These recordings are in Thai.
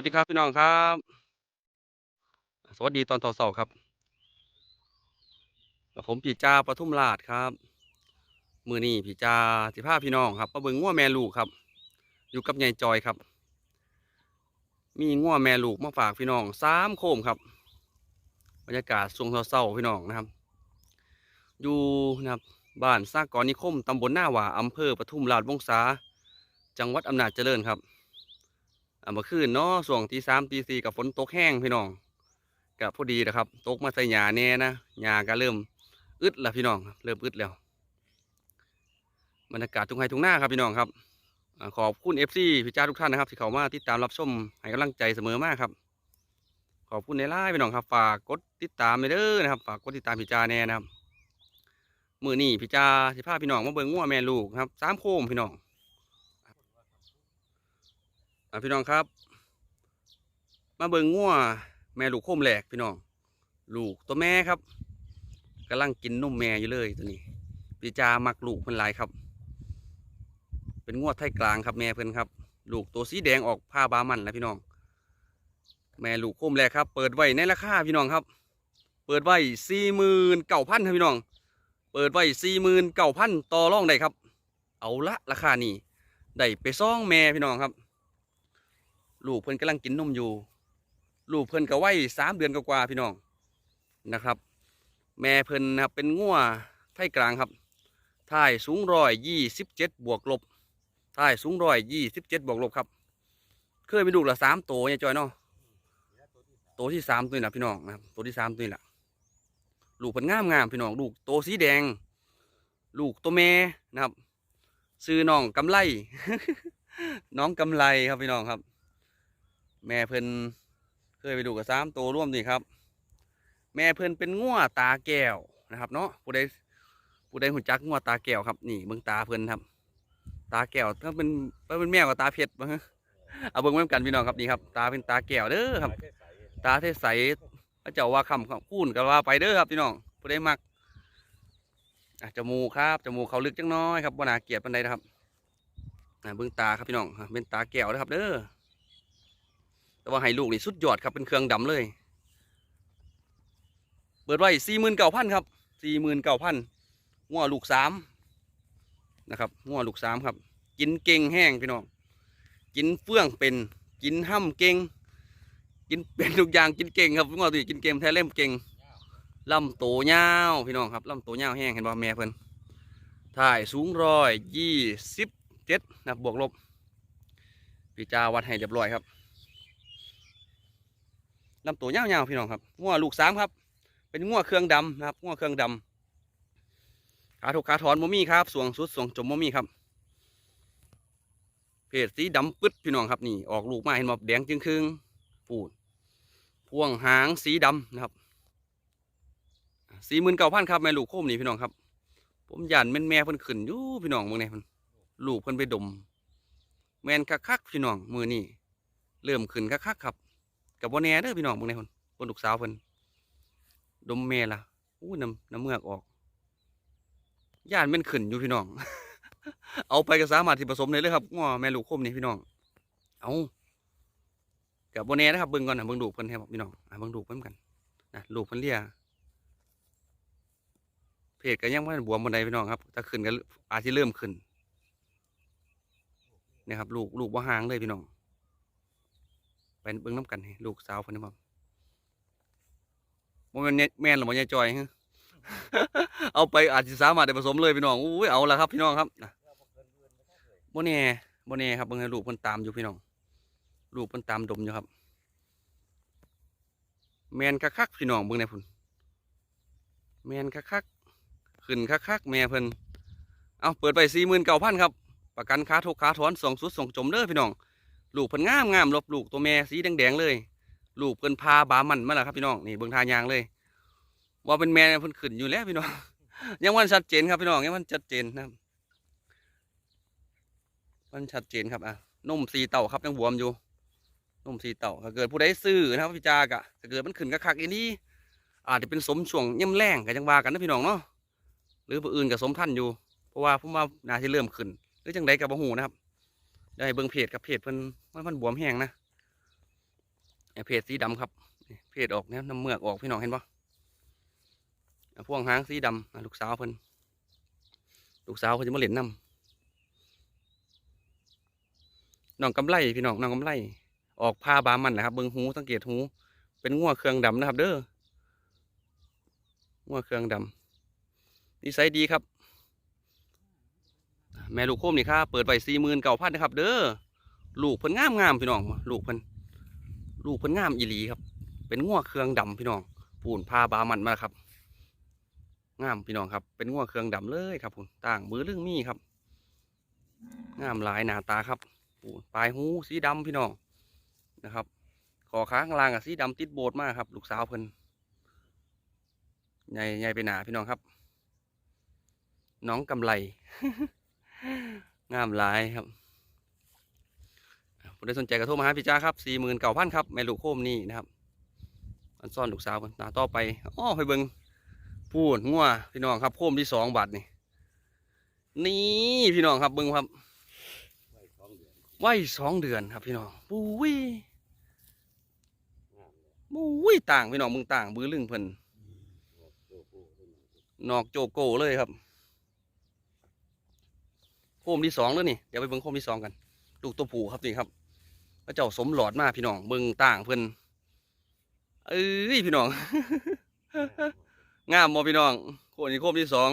วัสดีครับพี่น้องครับ สวัสดีตอนเสาร์ๆครับผมพี่จ้าปทุมราชครับ มือนี้พี่จ้าสิพาพี่น้องครับมาเบิงง่วแม่ลูกครับ อยู่กับยายจอยครับ มีง่วแม่ลูกมาฝากพี่น้องสามโคมครับ บรรยากาศช่วงเศร้าๆพี่น้องนะครับ อยู่นะครับบ้านสร้างกรนิคมตำบลหน้าหว่าอำเภอปทุมราชวงศาจังหวัดอำนาจเจริญครับ เมื่อคืนเนาะส่วงตีสามตีสี่กับฝนตกแห้งพี่น้องกับพอดีนะครับ ตกมาใส่หญ้าแน่นะหญ้าก็เริ่มอึดแล้วพี่น้องเริ่มอึดแล้วบรรยากาศทุ่งไร่ทุ่งนาครับพี่น้องครับอขอบคุณเอฟซีพี่จ้าทุกท่านนะครับ ที่เข้ามาติดตามรับชมให้กำลังใจเสมอมากครับ ขอบคุณในไลน์พี่น้องครับ ฝากกดติดตามไปเด้อนะครับ ฝากกดติดตามพี่จ้าแน่นะครับมือนี้พี่จ้าสิพาพี่น้องมาเบิ่งงัวแม่ลูกครับสามโคมพี่น้อง พี่น้องครับ มาเบิ่งงัวแม่ลูกโคมแหลกพี่น้อง ลูกตัวแม่ครับกำลังกินนมแม่อยู่เลยตัวนี้พี่จามักลูกเพิ่นลายครับ เป็นงวดไทยกลางครับแม่เพิ่นครับ ลูกตัวสีแดงออกผ้าบามันแล้วพี่น้อง แม่ลูกโคมแหลกครับ เปิดไว้ในราคาพี่น้องครับ เปิดไว้สี่หมื่นเก้าพันครับพี่น้อง เปิดไว้สี่หมื่นเก้าพันต่อรองได้ครับ เอาละราคานี้ได้ไปซ่องแม่พี่น้องครับ ลูกเพิ่นกำลังกินนมอยู่ ลูกเพิ่นก็วัยสามเดือนกว่าพี่น้องนะครับ แม่เพิ่นนะครับเป็นงัวไทยกลางครับท่ายสูงร้อยยี่สิบเจ็ดบวกลบท่ายสูงร้อยยี่สิบเจ็ดบวกลบครับ เคยมีลูกละสามโตวเนี่ยจอยเนาะโตวที่สามตัวนี่นะพี่น้องนะครับตัวที่สามตัวนี่แหละลูกเพิ่นงามงามๆพี่น้องลูกโตสีแดง ลูกตัวแม่นะครับ ซื้อน้องกำไลน้องกำไลครับพี่น้องครับ แม่เพิ่นเคยไปดูกับสามตัวร่วมนี่ครับ แม่เพิ่นเป็นงัวตาแก้วนะครับ เนาะผู้ใดผู้ใดหุ่นจักงัวตาแก้วครับ นี่เบิ่งตาเพิ่นครับ ตาแก้วถ้าเป็นถ้าเป็นแมวกับตาเพชรบ่ฮะเอาเบิ่งไว้นำกันพี่น้องครับนี่ครับ ตาเป็นตาแก้วเด้อครับ ตาเทใสพระเจ้าว่าคำคำคูนก็ว่าไปเด้อครับพี่น้องผู้ใดมักอะจมูกครับจมูกเขาลึกจังน้อยครับบ่น่าเกลียดปานใดนะครับเบิ่งตาครับพี่น้องเป็นตาแก้วนะครับ เด้อ แต่ว่าให้ลูกนี่สุดยอดครับเป็นเครื่องดำเลย เปิดไว้สี่หมื่นเก้าพันครับสี่หมื่นเก้าพันงัวลูกสามนะครับงัวลูกสามครับ กินเก่งแห้งพี่น้องกินเฟื่องเป็นกินห้ำเก่งกินเป็นทุกอย่างกินเก่งครับงัวตัวนี้กินเก่งแท้เล่มเก่งลำโตยาพี่น้องครับลำโตยาแห้งเห็นบ่แม่เพิ่นถ่ายสูงร้อยยี่สิบเจ็ดนะบวกลบพี่จาวัดให้เรียบร้อยครับ ลำตัวยาวๆพี่น้องครับงัวลูกสามครับ เป็นงัวเครื่องดำนะครับงัวเครื่องดำขาถูกขาถอนโมมี่ครับสวงสุดสวงจมโมมี่ครับเพศสีดำปึ๊ดพี่น้องครับนี่ออกลูกมาเห็นบ่แดงจึงครึ่งปูดพวงหางสีดำนะครับสี่หมื่นเก้าพันครับแม่ลูกโคมนี่พี่น้องครับ ผมยันแม่แม่เพิ่นขึ้นยู่พี่น้องเมืองนี่มันลูกเพิ่นไปดม แม่นคักๆพี่น้องมือนี่เริ่มขึ้นคักๆครับ กับบ่แน่เด้อพี่น้องเบิ่งในคนคนลูกสาวเพิ่นดมแม่ล่ะอู้น้ำน้ำเมือกออกย่านแม่นขึ้นอยู่พี่น้อง เอาไปก็สามารถที่ผสมได้เลยครับง้อแม่ลูกคมนี่พี่น้อง เอากับบ่แน่นะครับเบิ่งก่อนนะเบิ่งลูเพิ่นให้บอกพี่น้องเบิ่งลูเพิ่นกันนะลูกเพิ่นเลียเพศก็ยังบ่บวมบ่ได้พี่น้องครับถ้าขึ้นก็อาจสิเริ่มขึ้นนี่ยครับลูกลูกบ่ห่างเลยพี่น้อง เบิ่งน้ำกันให้ลูกสาวเพิ่นนะครับบ่แม่นแม่นหรือบ่ยายจอยฮะเอาไปอาจสิสามารถได้ผสมเลยพี่น้องอุ้ยเอาละครับพี่น้องครับนะบ่แน่บ่แน่ครับเบิ่งให้ลูกเพิ่นตามอยู่พี่น้อง ลูกเพิ่นตามดมอยู่ครับ แม่นคักๆพี่น้องเบิ่งแหน่พุ่นแม่นคักๆขึ้นคักๆแม่เพิ่นเอาเปิดไป49,000ครับ ประกันค่าทุกค่าถอนส่งสุดส่งจมเด้อพี่น้อง ลูกเพิ่นงามงามลบลูกตัวแม่สีแดงๆเลย ลูกเพิ่นพาบามันมาแล้วครับพี่น้องนี่เบิ่งทายางเลย ว่าเป็นแม่เพิ่นขึ้นอยู่แล้วพี่น้องยังวันชัดเจนครับพี่น้องยังวันชัดเจนนะมันชัดเจนครับอะนมสีเต่าครับยังบวมอยู่นมสีเต่าถ้าเกิดผู้ใดซื้อนะครับพี่จากะถ้าเกิดมันขึ้นคักอีนี้อาจจะเป็นสมช่วงย่ำแรงกันจังว่ากันนะพี่น้องเนาะหรือผู้อื่นกับสมท่านอยู่ เพราะว่าผมว่านาที่เริ่มขึ้น หรือจังใดกับบ่ฮู้นะครับ ได้เบิ่งเพจกับเพจเพิ่นมันมันบวมแห้งนะเนี่ยเพจสีดำครับ เพจออกเนี่ยน้ำเมือกออกพี่น้องเห็นปะอะพวงหางสีดำลูกสาวเพิ่นลูกสาวเพิ่นจะมาเล่นน้ำน้องกำไลพี่น้องน้องกำไลออกผ้าบามันนะครับเบิ้งหูสังเกตหู เป็นงัวเครื่องดำนะครับ เด้องัวเครื่องดำนิสัยดีครับ แม่ลูกโคมนี่ครับเปิดไว้สี่หมื่นเก้าพันนะครับ เด้อลูกเพิ่นงามงามพี่น้องลูกเพิ่นลูกเพิ่นงามอีหลีครับ เป็นงัวเครื่องดำพี่น้องปูนพาบามันมาครับงามพี่น้องครับ เป็นงัวเครื่องดำเลยครับผมต่างมือเรื่องมีครับ งามหลายหน้าตาครับปูนปลายหูสีดำพี่น้องนะครับคอค้างลางกับสีดำติดโบดมากครับ ลูกสาวเพิ่นใหญ่ใหญ่ไปหนาพี่น้องครับ น้องกำไร งามหลายครับผู้ใดสนใจก็โทรมาหาพี่จ้าครับสี่หมื่นเก้าพันครับแม่ลูกโคมนี่นะครับอันซ่อนลูกสาวกันตาต่อไปอ้อไปเบิงพูดงัวพี่น้องครับโคมที่สองบาทนี่นี่พี่น้องครับเบิงครับไหวสองเดือนครับพี่น้องปุ้ยปุ้ยต่างพี่น้องมึงต่างบือลึงเพิ่นนอกโจโก้เลยครับ มที่สองแล้วนี่เดี๋ยวไปเบิ้งโคมที่สองกัน ลูกตัวผู้ครับนี่ครับพระเจ้าสมหลอดมากพี่น้องเบิ้งต่างเพิ่นเอ้ยพี่น้อง งามบ่พี่น้องโคมนี้โคมที่สอง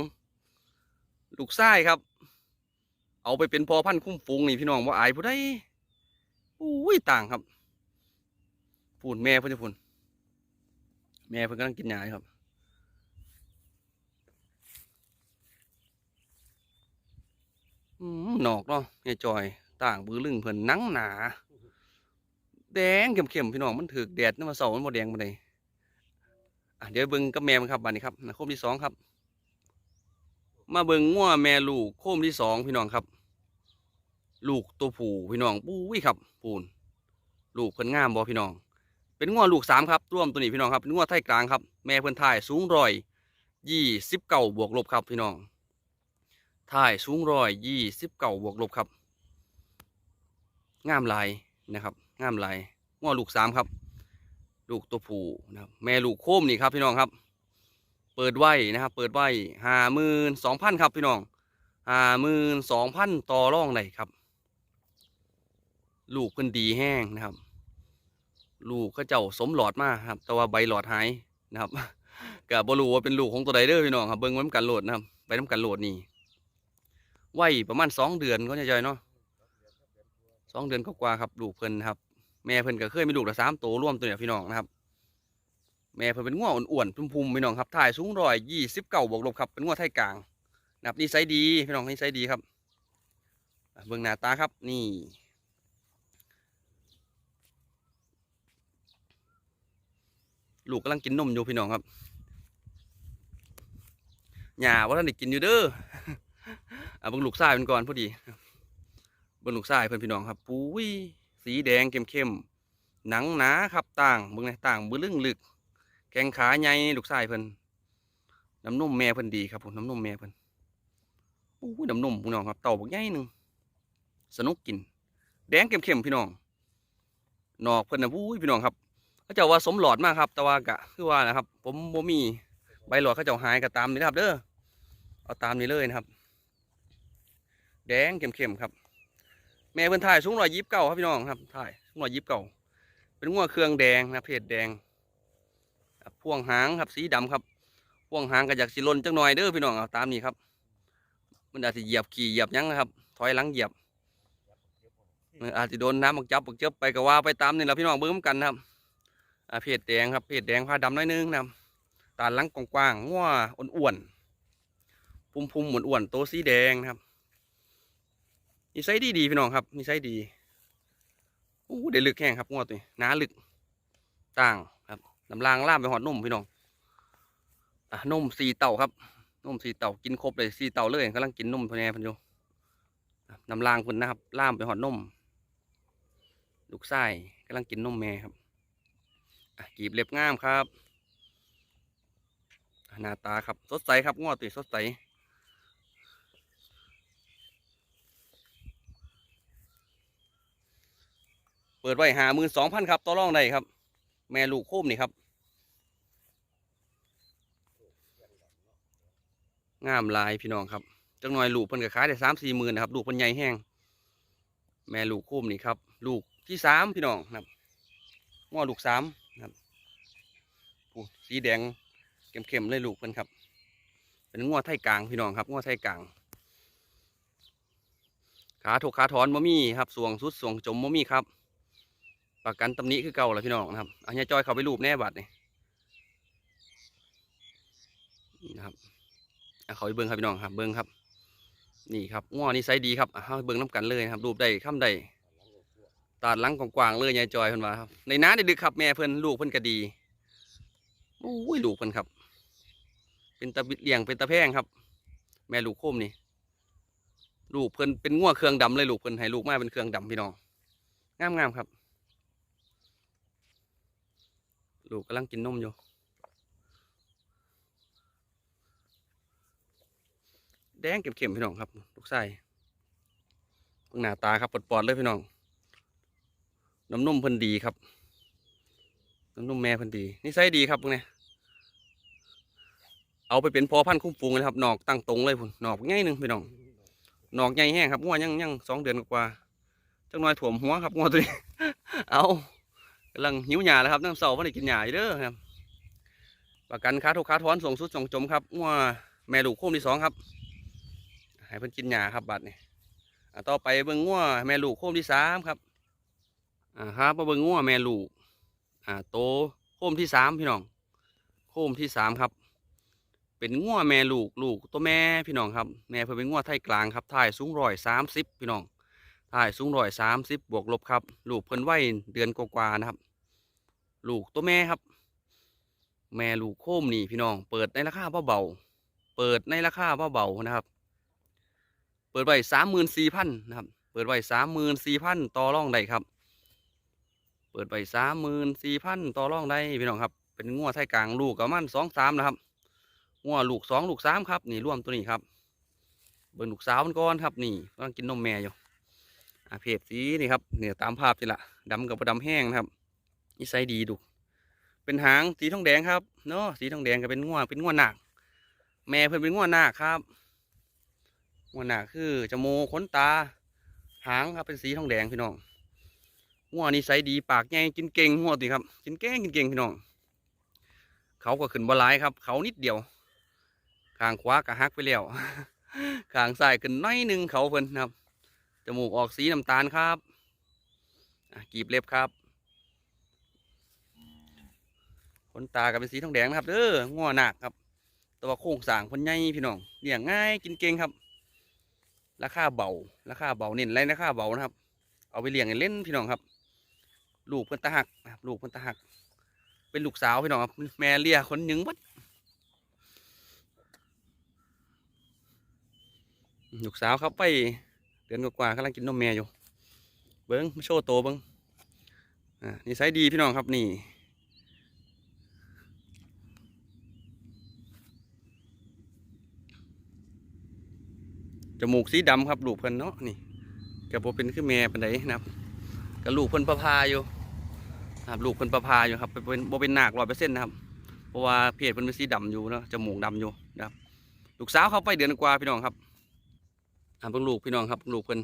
ลูกไส้ครับ เอาไปเป็นพอพันคุ้มฟูงนี่พี่น้องว่าอายผู้ใดอุ้ยต่างครับพูนแม่เพิ่นจะพูนแม่เพิ่นกำลังกินยาครับ อืม หนอกเนาะเฮียจอยต่างบือลึงเพิ่นหนังหนา แดงเข้มๆพี่น้องมันถือแดดน้ำมาเสามันบ่แดงบ่ได้อะเดี๋ยวเบิ่งกับแม่มันครับบัดนี้ครับนะโคมที่สองครับ มาเบิ่งงัวแม่ลูกโคมที่สองพี่น้องครับ ลูกตัวผู้พี่น้องปุ้ยครับปูน ลูกเพิ่นงามบ่พี่น้อง เป็นงัวลูกสามครับร่วมตัวนี้พี่น้องครับเป็นงัวไทยกลางครับ แม่เพิ่นถ่ายสูงร้อยยี่สิบเก้าบวกลบครับพี่น้อง ถ่ายสูงร้อยยี่สิบเก้าบวกลบครับ งามลายนะครับ งามลายง้อลูกสามครับ ลูกตัวผู้นะครับ แม่ลูกโค้มนี่ครับพี่น้องครับ เปิดไว้นะครับ เปิดไว้ห้าหมื่นสองพันครับพี่น้องห้าหมื่นสองพันต่อร่องไหนครับ ลูกเพิ่นดีแห้งนะครับ ลูกเขาเจ้าสมหลอดมากครับ แต่ว่าใบหลอดหายนะครับกับบรูว่าเป็นลูกของตัวใดเด้อพี่น้องครับเบิ้งไว้น้ำกันโหลดนะครับไปน้ำกันโหลดนี่ ไว้ประมาณสองเดือนก็จะย่อยๆเนาะสองเดือนกว่าครับลูกเพิ่นครับ แม่เพิ่นก็เคยมีลูกละสามตัวร่วมตัวเนี่ยพี่น้องนะครับ แม่เพิ่นเป็นง้ออ้วนๆพุ่มๆพี่น้องครับถ่ายสูงร้อยยี่สิบเก้าบวกลบครับเป็นง้อไทยกลางนะครับนิสัยดีพี่น้องนิสัยดีครับเบิ่งหน้าตาครับนี่ลูกกำลังกินนมอยู่พี่น้องครับหญ้าว่าท่านได้กินอยู่เด้อ อะบิ่งลูกทรายเป็นก่อนพอดีบิ่งลูกทรายเพิ่อนพี่น้องครับปุ้ยสีแดงเข้มๆหนังหนาครับต่างเบิ่งนต่างบื้อลึงลึกแข้งขาใหญ่ลูกทรายเพิ่อนน้ำนมแม่เพิ่อนดีครับผมน้ำนมแม่เพิ่อนอู้ยน้ำนมพี่น้องครับเต่าบักใหญ่หนึ่งสนุกกิน แดงเข้มๆพี่น้องนอกเพิ่อนนะปุ้ยพี่น้องครับเขาเจ้าว่าสมหลอดมากครับ แต่ว่ากะคือว่านะครับ ผมบ่มีใบหลอดเขาเจ้าหายก็ตามนี้นะครับ เด้อเอาตามนี้เลยนะครับ แดงเข้มๆครับ แม่เพิ่นถ่ายสูงร้อยยิบเก้าครับพี่น้องครับถ่ายสูงร้อยยิบเก้าเป็นงัวเครื่องแดงนะเพศแดงพ่วงหางครับสีดำครับพ่วงหางก็อยากสิลนจังหน่อยเด้อพี่น้องเอาตามนี้ครับ มันอาจจะเหยียบขี่เหยียบยั้งนะครับ ถอยหลังเหยียบเอออาจจะโดนน้ำบักจับบักเจ็บไปก็ว่าไปตามนี่แหละพี่น้องเบิ่งกันนะครับเพศแดงครับเพศแดงผ้าดำน้อยนึงนะตาหลังกว้างๆงัวอ้วนๆพุ่มๆอ้วนโตสีแดงนะครับ นิสัยดีดีพี่น้องครับนิสัยดีอู้ได้ลึกแห้งครับงวดตัวนี้หนาลึกต่างครับลำลางล่ามไปหอดนมพี่น้องอะนมสีเต่าครับนมสีเต่ากินครบเลยสีเต่าเลยกำลังกินนมพอแน่พันอยู่น้ำลางเพิ่นนะครับล่ามไปหอดนมลูกไส้กำลังกินนมแม่ครับอะกีบเล็บงามครับ หน้าตาครับสดใสครับงวดตัวสดใส เปิดไว้หาหมื่นสองพันครับต่อรองได้ครับ แม่ลูกโคมนี่ครับ งามลายพี่น้องครับจังหน่อยลูกเพิ่นก็ขายได้สามสี่หมื่นนะครับ ลูกเพิ่นใหญ่แห้ง แม่ลูกโคมนี่ครับ ลูกที่สามพี่น้องครับง้อลูกสามครับผู้สีแดงเข้มๆเลยลูกเพิ่นครับ เป็นง้อไทยกลางพี่น้องครับง้อไทยกลางขาถกขาถอนบ่มีครับสวงสุดสวงจมบ่มีครับ ประกันตำหนิคือเก่าแหละพี่น้องนะครับอันนี้จอยเขาไปรูปแน่บัดนี่นี่นะครับเขาไปเบิ้งครับพี่น้องครับเบิ้งครับ นี่ครับง้อนี่ไซส์ดีครับเอาเบิ้งน้ำกันเลยนะครับ รูปได้ข้ามได้ตาดลังกว้างๆเลยยายจอยเพิ่นว่าครับ ในน้าได้ดึกครับแม่เพิ่นลูกเพิ่นก็ดีโอ้ยลูกเพิ่นครับ เป็นตะบิดเลี้ยงเป็นตะแพงครับ แม่ลูกโคมนี่ ลูกเพิ่นเป็นงัวเครื่องดำเลยลูกเพิ่นให้ลูกมาเป็นเครื่องดำพี่น้องงามๆครับ ลูกกำลังกินนมอยู่ แดงเข็มๆพี่น้องครับ ลูกไส้หน้าตาครับปอดๆเลยพี่น้อง น้ำนมพิ่นดีครับ น้ำนมแม่พิ่นดีนิสัยดีครับพวกนี้เอาไปเป็นพอพันธุ์คุ้มฟูงเลยครับหนอกตั้งตรงเลยพุ่นนอกง่ายหนึ่งพี่น้องหนอกใหญ่แห้งครับงัวยังยังสองเดือนกว่าจังน้อยถ่วมหัวครับงัวตัวนี้ เอา กำลังหิวหยาแล้วครับน้ำเสาร์ว่าได้กินหยาอยู่เด้อครับประกันค้าทุกค้าถอนส่งสุดส่งจมครับงัวแม่ลูกโค้มที่สองครับให้เพิ่นกินหญ้าครับบัดนี่ต่อไปเบิ่งงัวแม่ลูกโค้มที่สามครับอ่าครับมาเบิ่งงัวแม่ลูกอ่าโตโค้มที่สามพี่น้องโค้มที่สามครับ เป็นงัวแม่ลูกลูกตัวแม่พี่น้องครับแม่เพิ่นเป็นงัวไทยกลางครับถ่ายสูงร้อยสามสิบพี่น้อง ถ่ายสูงร้อยสามสิบบวกลบครับ ลูกเพิ่นไว้เดือนกว่าๆนะครับ ลูกตัวแม่ครับ แม่ลูกโคมนี่พี่น้อง เปิดในราคาเบาๆเปิดในราคาเบาๆนะครับ เปิดไว้สามหมื่นสี่พันนะครับ เปิดไว้สามหมื่นสี่พันต่อรองได้ครับ เปิดไว้สามหมื่นสี่พันต่อรองได้พี่น้องครับ เป็นงัวไทยกลางลูกกับมันสองสามนะครับงัวลูกสองลูกสามครับ นี่รวมตัวนี้ครับ เบิ่งลูกสาวมันก่อนครับ นี่กำลังกินนมแม่อยู่ เพจสีนี่ครับเนี่ยตามภาพนี่ละดำกับบ่ดำแห้งนะครับนิสัยดีดูเป็นหางสีทองแดงครับเนาะสีทองแดงก็เป็นงัวเป็นงัวหนักแม่เพิ่นเป็นงัวหนักครับงัวหนักคือจมูกขนตา หางครับเป็นสีทองแดงพี่น้องงัวนิสัยดีปากใหญ่กินเก่งงัวติครับกินเก่งกินเก่งพี่น้อง เขาก็ขึ้นบลายครับ เขานิดเดียวข้างขวาก็หักไปแล้วข้างซ้ายขึ้นน้อยหนึ่งเขาเพิ่นครับ จมูกออกสีน้ำตาลครับกีบเล็บครับขนตาก็เป็นสีทองแดงนะครับเด้องัวหนักครับ ตัวโครงสางพิ่นใหญ่พี่น้องเลี้ยงง่ายกินเก่งครับ ราคาเบาราคาเบาเน้นไรราคาเบานะครับ เอาไปเลี้ยงเล่นพี่น้องครับ ลูกเพิ่นตาหักนะครับลูกเพิ่นตาหัก เป็นลูกสาวพี่น้องครับแม่เลี้ยคนหนึ่งบัดลูกสาวครับไป เดือนกว่าๆกำลังกินนมแม่อยู่ เบิ้งมาโชว์โตเบิ้งอ่านี่ไซส์ดีพี่น้องครับนี่จมูกสีดำครับลูกเพิ่นเนาะนี่กับโบเป็นคือแม่ปันไดนะครับกับลูกเพิ่นประพาอยู่ครับลูกเพิ่นประพาอยู่ครับเป็นโบเป็นหนักร้อยเปอร์เซ็นต์นะครับเพราะว่าเพศเพิ่นเป็นสีดำอยู่เนาะจมูกดำอยู่นะครับลูกสาวเขาไปเดือนกว่าพี่น้องครับ เพิ่งลูกพี่น้องครับลูกเพิ่น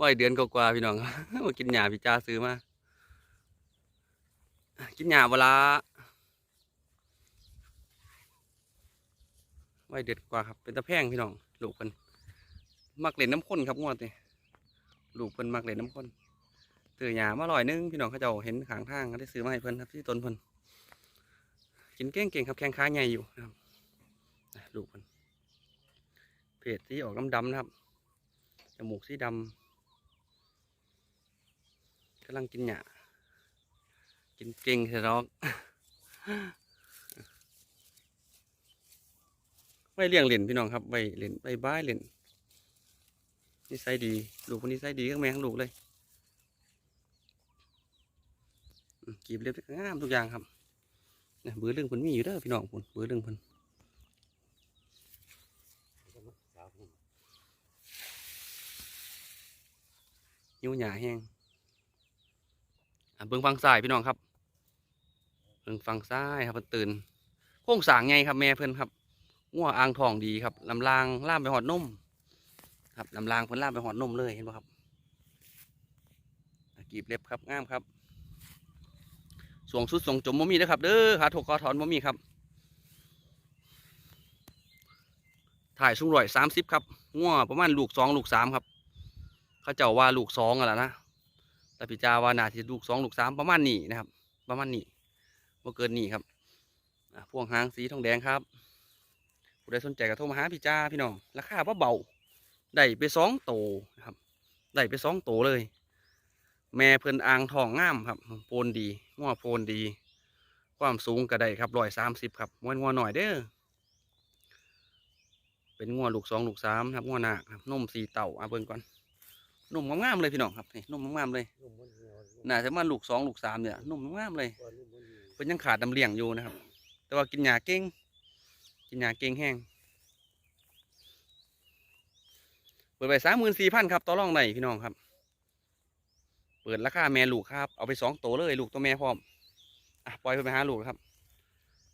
วัยเดือนกว่าๆพี่น้องมากินหญ้าพี่จ้าซื้อมากินหญ้าเวลาวัยเดือนกว่าครับ เป็นตะแพงพี่น้องลูกเพิ่นมักเล่นน้ำข้นครับงวดนี่ลูกเพิ่นมักเล่นน้ำข้นตื่นหยามาลอยหนึงพี่น้องเขาเจ้าเห็นขางทางก็ได้ซื้อมาให้เพิ่นครับที่ต้นเพิ่นกินเก่งๆครับแข้งขาใหญ่อยู่นะครับอะลูกเพิ่น เพศที่ออกดำๆนะครับจมูกสีดำกำลังกินหยากินเก่งเสร้องไว้เลี้ยงเล่นพี่น้องครับไว้เล่นไว้บ้ายเล่นนิสัยดีลูกคนนิสัยดีก็แม่ทั้งลูกเลยกีบเรียบงามทุกอย่างครับเนี่ยเบือเรื่องเพิ่นมีอยู่เด้อพี่น้องพุ่นเบือเรื่องเพิ่ ยิ้วหยาแห้งเบิ่งฟังซ้ายพี่น้องครับเพิ่งฟังซ้ายครับเพิ่นตื่นโค้งสางไงครับแม่เพิ่อนครับงัวอ่างทองดีครับลำลางล่ามไปหอดนมครับลำลางเพิ่นล่ามไปหอดนมเลยเห็นป่ะครับกีบเล็บครับงามครับสวงสุดสวงจมบ่มีเด้อครับ เด้อขาถกคอถอนบ่มีครับ ถ่ายสูงร้อยสามสิบครับงัวประมาณลูกสองลูกสามครับ เขาเจ้าว่าลูกสองอะล่ะนะแต่พิจาว่าน่าจะลูกสองลูกสามประมาณนี้นะครับ ประมาณนี้บ่เกินนี้ครับพวงหางสีทองแดงครับผู้ใดสนใจก็โทรมาหาพี่จ้าพี่น้องราคาว่าเบาได้ไปสองโตนะครับได้ไปสองโตเลย แม่เพิ่นอ่างทองงามครับ โพนดีง้อโพนดี ความสูงก็ได้ครับร้อยสามสิบครับม้วนงัวหน่อยเด้อเป็นงัวลูกสองลูกสามครับงัวหนักครับนมสีเต่าอะเบิ่งก่อน นมงามๆเลยพี่น้องครับนี่นมงามๆเลยนุ่มมันเหนียวนุ่มน่าจะมาลูกสองลูกสามเนี่ยนมงามๆเลยกว่านุ่มมันเหนียวเพิ่นยังขาดน้ำเลี้ยงอยู่นะครับ แต่ว่ากินหญ้าเก่งกินหญ้าเก่งแห้งเปิดไปสามหมื่นสี่พันครับต่อรองได้พี่น้องครับ เปิดราคาแม่ลูกครับ เอาไปสองตัวเลยลูกตัวแม่พร้อมอะปล่อยเพิ่นไปหาลูกครับ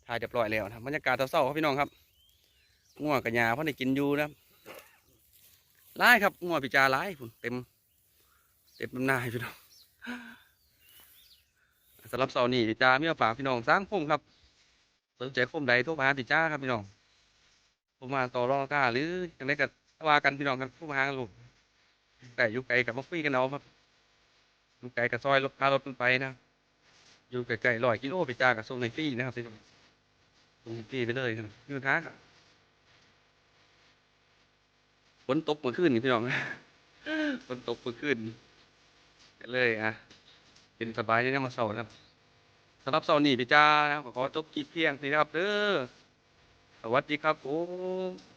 ถ่ายเรียบร้อยแล้วนะครับบรรยากาศเศร้าๆครับพี่น้องครับง่วงกับหญ้าเพราะได้กินอยู่นะครับ หลายครับง่วงพิจาหลายพุ่นเต็ม เต็มหน้าพี่น้องสำหรับเสาร์นี้พี่จ้ามีมาฝากพี่น้องสร้างพุ่มครับสนใจคมใดโทรมาหาพี่จ้าครับพี่น้องผมมาต่อรองกล้าหรืออย่างไรก็ว่ากันพี่น้องกันโทรมาลูกแต่อยู่ไกลกับมาคุยกันเอาครับอยู่ไกลกับซอยรถพารถมันไปนะอยู่ไกลๆร้อยกิโลพี่จ้ากับส่งในฟรีนะครับพี่น้องส่งในฟรีไปเลยครับยืนท้าครับ ฝนตกเมื่อคืนนี่พี่น้องฝนตกเมื่อคืนก็เลยอะเป็นสบายในมาเสาร์นะครับสำหรับเสาร์นี้พี่จ้านะขอจบคลิปเพียงนี้นะครับเด้อสวัสดีครับผม